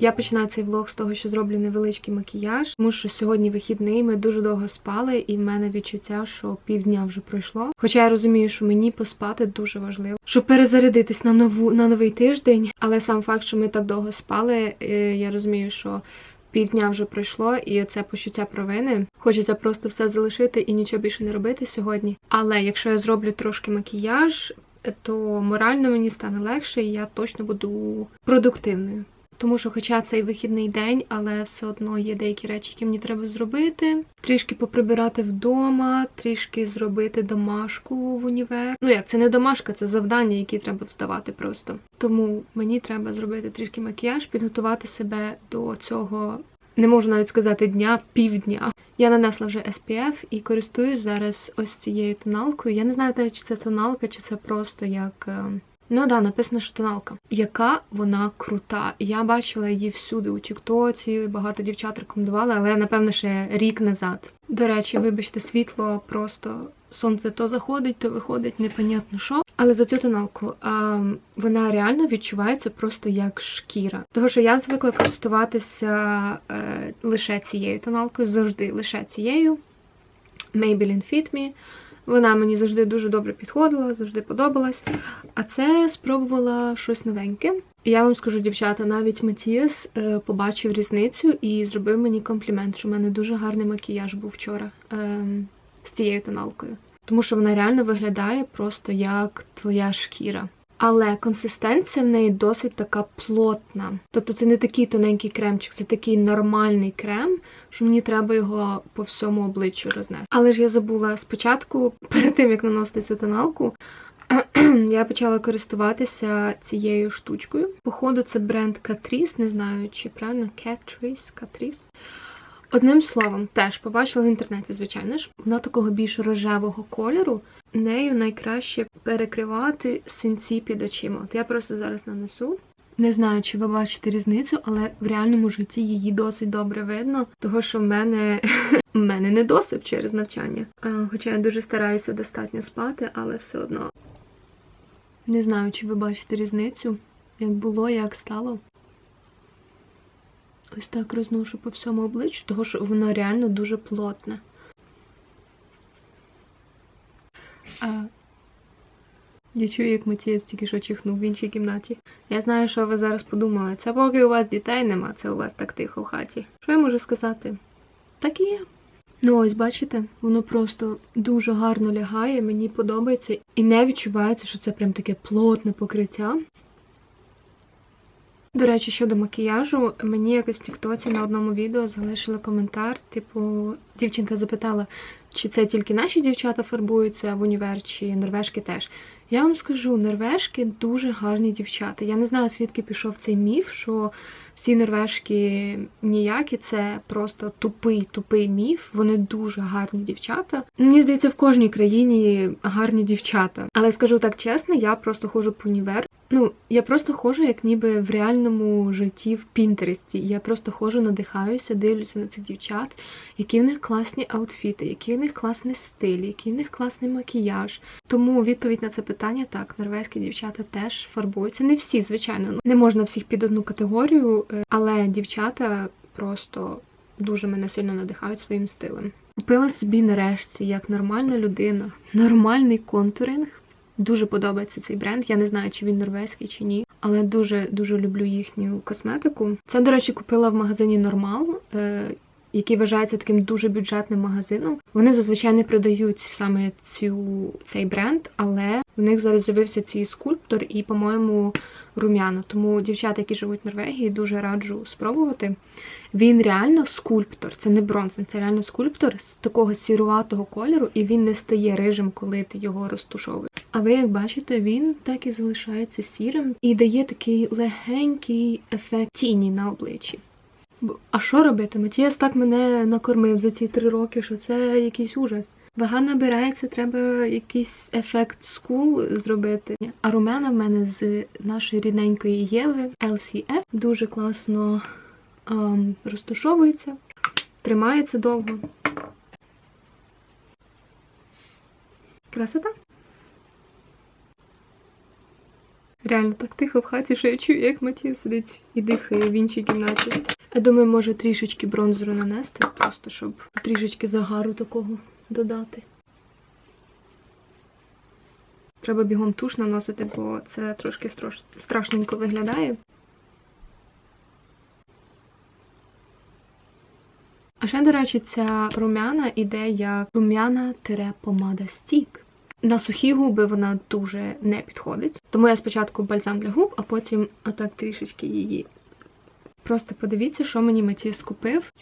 Я починаю цей влог з того, що зроблю невеличкий макіяж, тому що сьогодні вихідний, ми дуже довго спали, і в мене відчуття, що півдня вже пройшло. Хоча я розумію, що мені поспати дуже важливо, щоб перезарядитись на нову на новий тиждень. Але сам факт, що ми так довго спали, е, я розумію, що півдня вже пройшло, і це почуття провини. Хочеться просто все залишити і нічого більше не робити сьогодні. Але якщо я зроблю трошки макіяж, то морально мені стане легше, і я точно буду продуктивною. Тому що, хоча цей вихідний день, але все одно є деякі речі, які мені треба зробити. Трішки поприбирати вдома, трішки зробити домашку в універ. Ну як це не домашка, це завдання, які треба здавати просто. Тому мені треба зробити трішки макіяж, підготувати себе до цього. Не можу навіть сказати дня, півдня. Я нанесла вже SPF і користуюсь зараз ось цією тоналкою. Я не знаю навіть, чи це тоналка, чи це просто як. Ну да, написано, що тоналка. Яка вона крута. Я бачила її всюди у Тіктоці, багато дівчат рекомендували, але напевно ще рік назад. До речі, вибачте, світло просто сонце то заходить, то виходить, непонятно що. Але за цю тоналку а, вона реально відчувається просто як шкіра. Того, що я звикла користуватися е, лише цією тоналкою, завжди лише цією. Maybelline Fit Me. Вона мені завжди дуже добре підходила, завжди подобалась. А це спробувала щось новеньке. І Я вам скажу, дівчата, навіть Матіас е, побачив різницю і зробив мені комплімент, що в мене дуже гарний макіяж був вчора е, з цією тоналкою. Тому що вона реально виглядає просто як твоя шкіра. Але консистенція в неї досить така плотна. Тобто це не такий тоненький кремчик, це такий нормальний крем, що мені треба його по всьому обличчю рознести. Але ж я забула спочатку, перед тим як наносити цю тоналку, я почала користуватися цією штучкою. Походу, це бренд Catrice, не знаю, чи правильно Catrice, Catrice. Одним словом, теж побачила в інтернеті, звичайно ж, вона такого більш рожевого кольору. Нею найкраще перекривати синці під очима. От я просто зараз нанесу. Не знаю, чи ви бачите різницю, але в реальному житті її досить добре видно, того що в мене в мене недосип через навчання. Хоча я дуже стараюся достатньо спати, але все одно не знаю, чи ви бачите різницю, як було, як стало. Ось так розношу по всьому обличчю, того що воно реально дуже плотне. А... Я чую, як Матієць тільки що чихнув в іншій кімнаті. Я знаю, що ви зараз подумали. Це поки у вас дітей нема, це у вас так тихо в хаті. Що я можу сказати? Так і є. Ну ось, бачите, воно просто дуже гарно лягає, мені подобається. І не відчувається, що це прям таке плотне покриття. До речі, щодо макіяжу, мені якось в Тіктоці на одному відео залишили коментар. Типу, дівчинка запитала, чи це тільки наші дівчата фарбуються в універ, чи норвежки теж. Я вам скажу, норвежки дуже гарні дівчата. Я не знаю, звідки пішов цей міф, що всі норвежки ніякі, це просто тупий, тупий міф. Вони дуже гарні дівчата. Мені здається, в кожній країні гарні дівчата. Але скажу так чесно, я просто ходжу по універ. Ну, я просто ходжу, як ніби в реальному житті в Пінтересті. Я просто ходжу, надихаюся, дивлюся на цих дівчат, які в них класні аутфіти, який в них класний стиль, який в них класний макіяж. Тому відповідь на це питання так, норвезькі дівчата теж фарбуються. Не всі, звичайно, ну, не можна всіх під одну категорію, але дівчата просто дуже мене сильно надихають своїм стилем. Купила собі нарешті як нормальна людина, нормальний контуринг. Дуже подобається цей бренд. Я не знаю, чи він норвезький чи ні, але дуже дуже люблю їхню косметику. Це, до речі, купила в магазині Нормал, е, який вважається таким дуже бюджетним магазином. Вони зазвичай не продають саме цю цей бренд, але у них зараз з'явився цей скульптор і, по-моєму, рум'яна. Тому дівчата, які живуть в Норвегії, дуже раджу спробувати. Він реально скульптор, це не бронзен, це реально скульптор з такого сіруватого кольору, і він не стає рижим, коли ти його розтушовуєш. А ви, як бачите, він так і залишається сірим і дає такий легенький ефект тіні на обличчі. А що робити? Матіас так мене накормив за ці три роки, що це якийсь ужас. Вага набирається, треба якийсь ефект скул зробити. А румяна в мене з нашої рідненької Єви LCF дуже класно ем, розташовується, тримається довго. Красота. Реально так тихо в хаті, що я чую, як Матія сидить і дихає в іншій кімнаті. Я думаю, може трішечки бронзеру нанести, просто щоб трішечки загару такого додати. Треба бігом туш наносити, бо це трошки страшненько виглядає. А ще, до речі, ця румяна іде як румяна-помада стік. На сухі губи вона дуже не підходить. Тому я спочатку бальзам для губ, а потім отак трішечки її. Просто подивіться, що мені Матіс купив.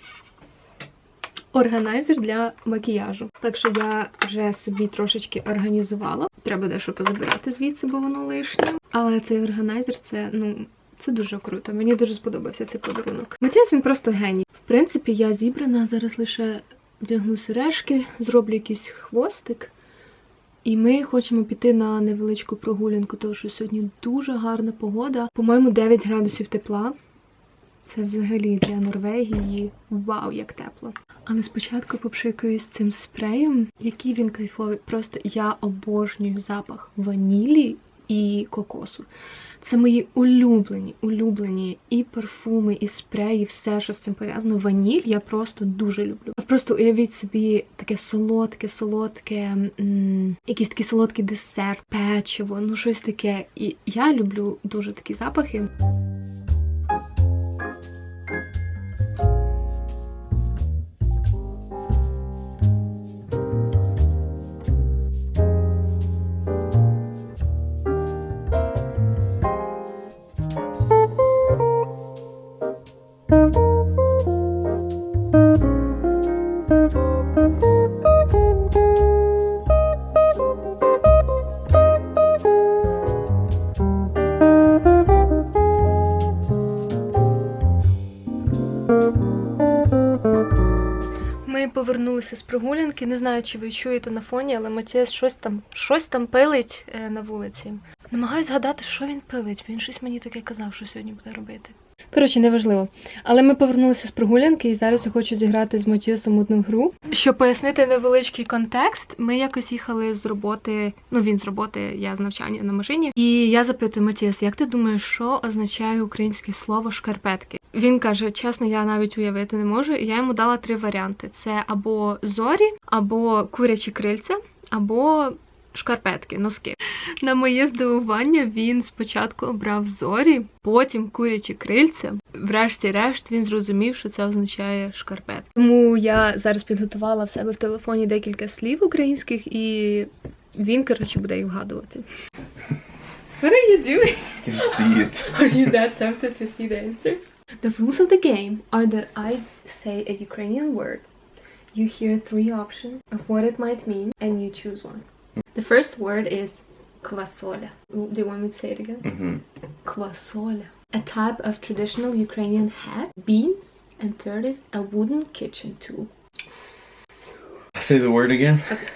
Органайзер для макіяжу. Так що я вже собі трошечки організувала. Треба дещо позабирати звідси, бо воно лишнє. Але цей органайзер це, ну, це дуже круто. Мені дуже сподобався цей подарунок. Матіас він просто геній. В принципі, я зібрана зараз лише вдягну сережки, зроблю якийсь хвостик. І ми хочемо піти на невеличку прогулянку, тому що сьогодні дуже гарна погода. По-моєму, 9 градусів тепла. Це взагалі для Норвегії вау, як тепло. Але спочатку попшикаю з цим спреєм, який він кайфовий. Просто я обожнюю запах ванілі і кокосу. Це мої улюблені, улюблені і парфуми, і спреї, все, що з цим пов'язано. Ваніль я просто дуже люблю. Просто уявіть собі таке солодке, солодке, м, якийсь такий солодкий десерт, печиво, ну щось таке. І я люблю дуже такі запахи. Повернулися з прогулянки. Не знаю, чи ви чуєте на фоні, але Матіас щось там щось там пилить е, на вулиці. Намагаюсь згадати, що він пилить. Він щось мені таке казав, що сьогодні буде робити. Коротше, неважливо. Але ми повернулися з прогулянки, і зараз я хочу зіграти з Матіосом одну гру. Щоб пояснити невеличкий контекст, ми якось їхали з роботи. Ну він з роботи, я з навчання на машині. І я запитую Матіас, як ти думаєш, що означає українське слово шкарпетки? Він каже: чесно, я навіть уявити не можу. І я йому дала три варіанти: це або зорі, або курячі крильця, або шкарпетки, носки. На моє здивування він спочатку обрав зорі, потім курячі крильця. Врешті-решт він зрозумів, що це означає шкарпетки. Тому я зараз підготувала в себе в телефоні декілька слів українських, і він, коротше, буде їх вгадувати. What are you doing? I can see it. Are you that tempted to see the answers? The rules of the game are that I say a Ukrainian word. You hear three options of what it might mean, and you choose one. The first word is kvasola. Do you want me to say it again? Mm-hmm. Kvasola. A type of traditional Ukrainian hat, beans, and third is a wooden kitchen tool. Say the word again. Okay.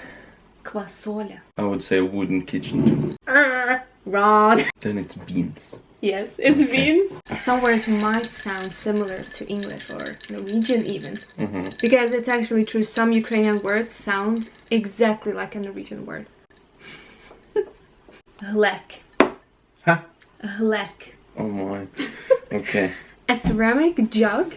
Kvasola. I would say a wooden kitchen tool. Uh, wrong. Then it's beans. Yes, it's okay. beans. Some words might sound similar to English or Norwegian even, mm-hmm. because it's actually true. Some Ukrainian words sound exactly like a Norwegian word. Hlek. Huh? Hlek. Oh my. Okay. A ceramic jug,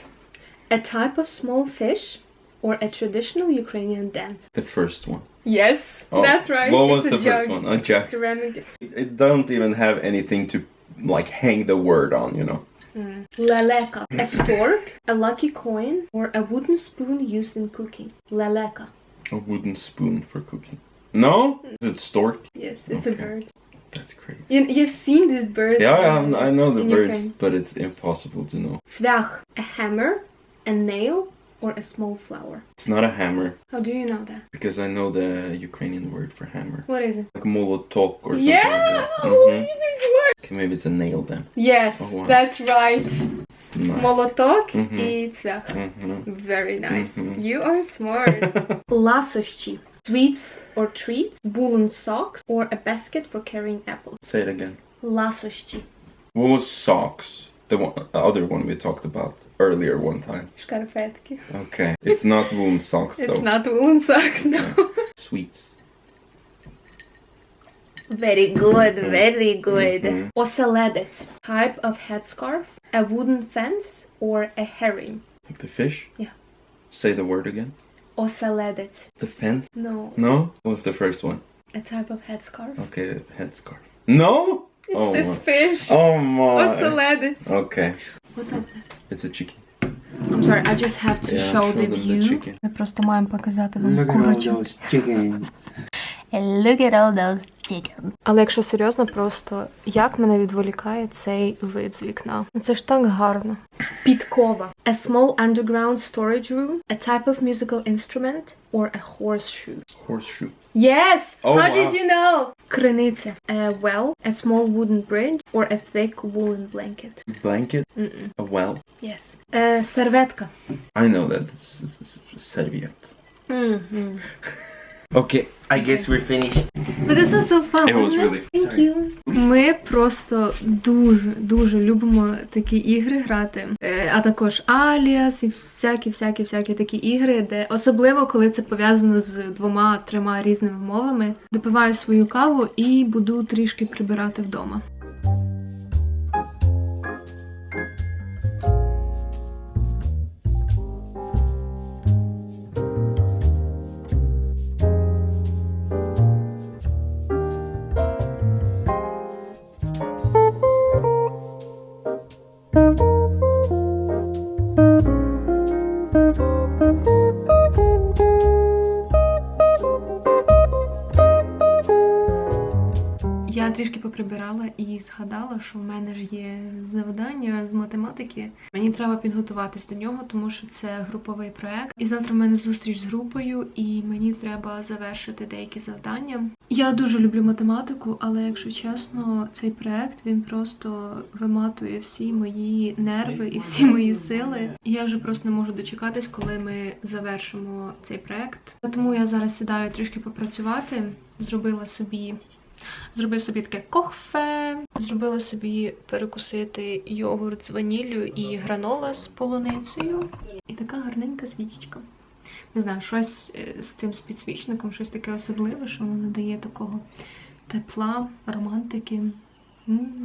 a type of small fish, or a traditional Ukrainian dance. The first one. Yes, Oh, that's right. what was a the jug. first one? A jug. Ceramic jug. It don't even have anything to like hang the word on, you know. Mm. Leleka. A stork, a lucky coin, or a wooden spoon used in cooking. Leleka. A wooden spoon for cooking. No? Mm. Is it stork? Yes, it's a bird. That's crazy. You, you've seen these birds. Yeah, in- yeah, I know the in birds, Ukraine. but it's impossible to know. Цвях, a hammer, a nail, or a small flower. It's not a hammer How do you know that? because I know the Ukrainian word for hammer, What is it? like molotov or something. Yeah! Like that. Oh, Mhm. you're so smart. Okay, maybe it's a nail then. Yes, Oh, wow. that's right. Nice. Молоток Mhm. і цвях. Mhm. Very nice. Mhm. You are smart. Ласощі. Sweets or treats, woolen socks, or a basket for carrying apples. Say it again. Ласощі. What was socks? The one, the other one we talked about earlier one time. Шкарпетки. Okay, it's not woolen socks It's though. not woolen socks, no. Sweets. Very good, very good. Mhm. Оселедець. Type of headscarf, a wooden fence or a herring. Like the fish? Yeah. Say the word again. Оселедець. The fence? No, No? What was the first one? a type of headscarf. Okay, headscarf. No? It's oh, this my. fish. oh my. Оселедець. Okay. What's up? It's a chicken. I'm sorry, I just have to Yeah, show show the them the view. chicken. Ми просто маємо показати вам Look at all курочок. those chickens. Look at all those chickens. Але якщо серйозно, просто як мене відволікає цей вид з вікна. Ну, Це ж так гарно. Підкова. A small underground storage room, a type of musical instrument or a horseshoe. Horseshoe. Yes! Oh, How wow. did you know? Криниця. A well, a small wooden bridge or a thick woolen blanket. Blanket. Mm-mm. A well. Yes. Е, серветка. I know that. It's, it's a serviette. Mm-hmm. Okay. I guess we're finished. But this was so fun. It was really fun. Thank you. Ми просто дуже дуже любимо такі ігри грати, Е, а також Аліас і всякі, всякі, всякі такі ігри, де особливо коли це пов'язано з двома трьома різними мовами. Допиваю свою каву і буду трішки прибирати вдома. Я трішки поприбирала і згадала, що в мене ж є завдання з математики. Мені треба підготуватись до нього, тому що це груповий проект. І завтра в мене зустріч з групою, і мені треба завершити деякі завдання. Я дуже люблю математику, але якщо чесно, цей проект він просто виматує всі мої нерви і всі мої сили. Я вже просто не можу дочекатись, коли ми завершимо цей проект. Тому я зараз сідаю трішки попрацювати. Зробила собі Зробив собі таке кохфе, зробила собі перекусити йогурт з ваніллю і гранола з полуницею. І така гарненька свічечка. Не знаю, щось е, з цим з підсвічником, щось таке особливе, що воно надає такого тепла, романтики.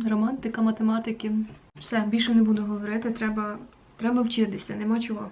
Романтика, математики. Все, більше не буду говорити, треба, треба вчитися, нема чого.